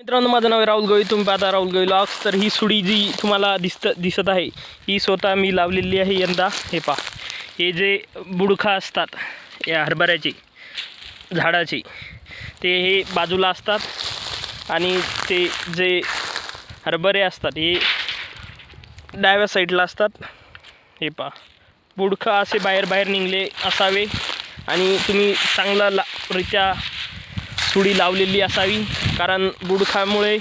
मित्रांनो माझं नाव आहे राहुल गोई तुम्ही पाहता राहुल गोई लॉक्स तर ही सुडी जी तुम्हाला दिसत दिसत आहे ही स्वतः मी लावलेली आहे यंदा. हे पा हे जे बुडखा असतात या हरभऱ्याचे झाडाचे ते हे बाजूला असतात आणि ते जे हरभरे असतात हे डाव्या साईडला असतात. हे पा बुडखा असे बाहेर बाहेर निघले असावे आणि तुम्ही चांगला ला रित्या सुडी लावलेली असावी कारण बुडखामुळे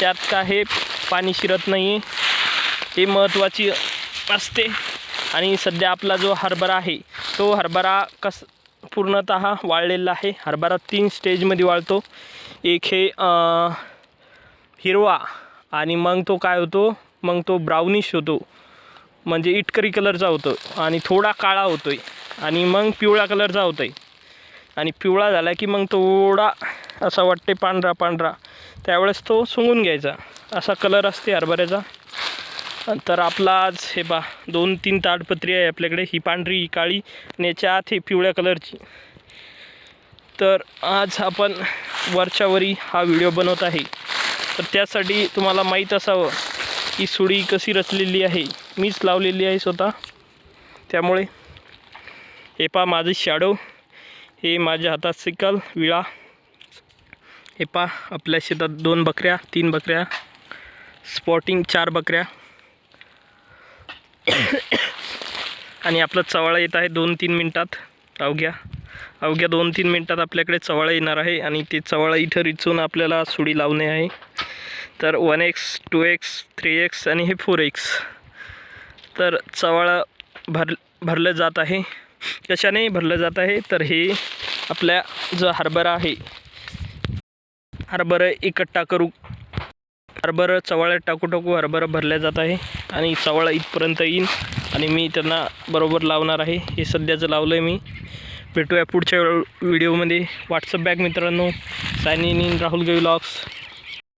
त्यात काय पाणी शिरत नाही आहे हे महत्त्वाची असते. आणि सध्या आपला जो हरभरा आहे तो हरभरा कस पूर्णत वाळलेला आहे. हरभरा तीन स्टेजमध्ये वाळतो. एक हे हिरवा आणि मग तो काय होतो? मग तो ब्राउनिश होतो. म्हणजे इटकरी कलरचा होतो आणि थोडा काळा होतो आहे आणि मग पिवळा कलरचा होतो आहे आणि पिवळा झाला की मग थोडा असा वाटते पांढरा पांढरा. त्यावेळेस तो सुंगून घ्यायचा. असा कलर असते हरभऱ्याचा. तर आपला आज हे बा दोन तीन ताडपत्री आहे आपल्याकडे. ही पांढरी ही काळी आणि याच्या आत ही पिवळ्या कलरची तर आज आपण वरच्यावरी हा व्हिडिओ बनवत आहे. तर त्यासाठी तुम्हाला माहीत असावं की सुडी कशी रचलेली आहे. मीच लावलेली आहे स्वतः. त्यामुळे हे पा माझं शॅडो हे माझ्या हातात सिकल विळा. हे पा आपल्या शेतात दोन बकऱ्या तीन बकऱ्या. स्पॉटिंग चार बकऱ्या. आणि आपलं चवाळा येत आहे दोन तीन मिनटात. अवघ्या अवघ्या दोन तीन मिनटात आपल्याकडे चवाळा येणार आहे आणि ते चवाळा इथं रिचून आपल्याला सुडी लावणे आहे. तर one X two X three X आणि हे फोर एक्स. तर चवाळा भर भरलं जात आहे. कशाने भरलं जात आहे तर हे आपल्या जो हरभरा आहे हरभरा इकट्ठा करू हरभरं चवाळ्यात टाकू टाकू हरभरा भरल्या जात आहे आणि चवाळा इथपर्यंत येईन आणि मी त्यांना बरोबर लावणार आहे. हे सध्याचं लावलं आहे मी. भेटूया पुढच्या व्हिडिओमध्ये. व्हॉट्सअप बॅग मित्रांनो. Sign in Rahul Gavi locks